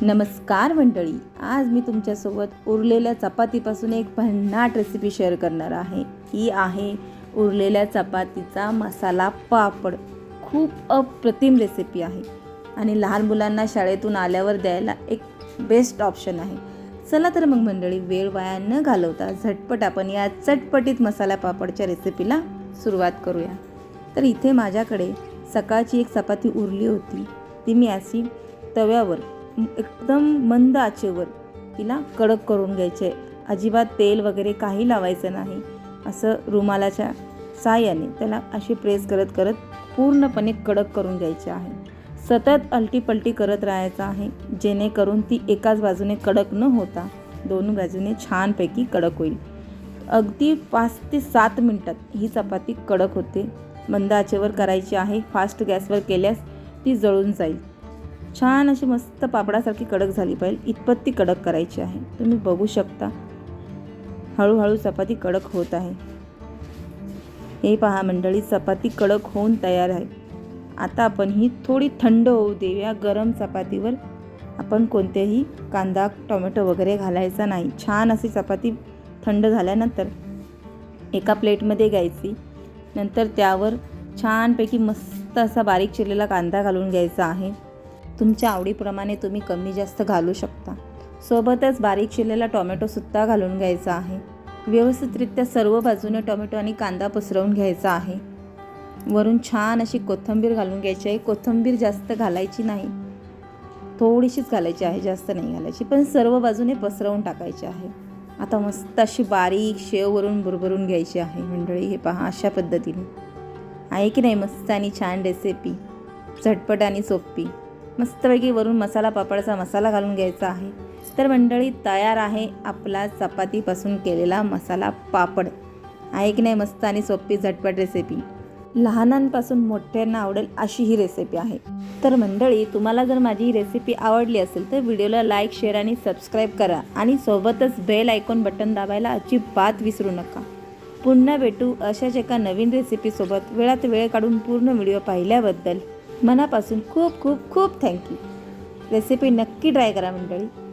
नमस्कार मंडळी आज मी तुमच्यासोबत उरलेल्या चपातीपासून एक भन्नाट रेसिपी शेअर करणार आहे. ही आहे उरलेल्या चपातीचा मसाला पापड. खूप अप्रतिम रेसिपी आहे. आणि लहान मुलांना शाळेतून आल्यावर द्यायला एक बेस्ट ऑप्शन आहे. चला तर मग मंडळी वेळ वाया न घालवता झटपट आपण या चटपटीत मसाला पापडच्या रेसिपीला सुरुवात करूया. तर इथे माझ्याकडे सकाळची एक चपाती उरली होती. ती मी अशी तव्यावर एकदम मंद आचेवर तिला कडक करून घ्यायचे. अजिबात तेल वगैरे काही लावायचं नाही. असं रुमालाच्या साहाय्याने त्याला अशी प्रेस करत करत पूर्णपणे कडक करून घ्यायचे आहे. सतत अलटीपलटी करत राहायचं आहे जेणेकरून ती एकाच बाजूने कडक न होता दोन बाजूने छानपैकी कडक होईल. अगदी पाच ते सात मिनटात ही चपाती कडक होते. मंद आचेवर करायची आहे फास्ट गॅसवर केल्यास ती जळून जाईल. छान अशी मस्त पापडासारखी कडक झाली पाहिजे. इतपत ती कडक करायची आहे. तुम्ही बघू शकता. हळूहळू चपाती कडक होत आहे. हे पहा मंडळी चपाती कडक होऊन तयार आहे. आता आपण ही थोडी थंड होऊ देऊया. गरम चपातीवर आपण कोणतेही कांदा टोमॅटो वगैरे घालायचा नाही. छान अशी चपाती थंड झाल्यानंतर एका प्लेटमध्ये घ्यायची. नंतर त्यावर छानपैकी मस्त असा बारीक चिरलेला कांदा घालून घ्यायचा आहे. तुमच्या आवडीप्रमाणे तुम्ही कमी जास्त घालू शकता. सोबतच बारीक शिलेला टोमॅटोसुद्धा घालून घ्यायचा आहे. व्यवस्थितरित्या सर्व बाजूने टोमॅटो आणि कांदा पसरवून घ्यायचा आहे. वरून छान अशी कोथिंबीर घालून घ्यायची आहे. कोथिंबीर जास्त घालायची नाही. थोडीशीच घालायची आहे जास्त नाही घालायची पण सर्व बाजूने पसरवून टाकायची आहे. आता मस्त अशी बारीक शेववरून भरभरून घ्यायची आहे. मंडळी हे पहा अशा पद्धतीने. आहे की नाही मस्त आणि छान रेसिपी झटपट आणि सोपी. मस्तपैकी वरून मसाला पापडाचा मसाला घालून घ्यायचा आहे. तर मंडळी तयार आहे आपला चपातीपासून केलेला मसाला पापड. आहे की नाही मस्त आणि सोपी झटपट रेसिपी लहानांपासून मोठ्यांना आवडेल अशी ही रेसिपी आहे. तर मंडळी तुम्हाला जर माझी ही रेसिपी आवडली असेल तर व्हिडिओला लाईक शेअर आणि सबस्क्राईब करा आणि सोबतच बेल आयकॉन बटन दाबायला अजिबात विसरू नका. पुन्हा भेटू अशाच एका नवीन रेसिपीसोबत वेळात वेळ काढून पूर्ण व्हिडिओ पाहिल्याबद्दल. मनापासून खूप खूप खूप थँक्यू. रेसिपी नक्की ट्राय करा मंडळी.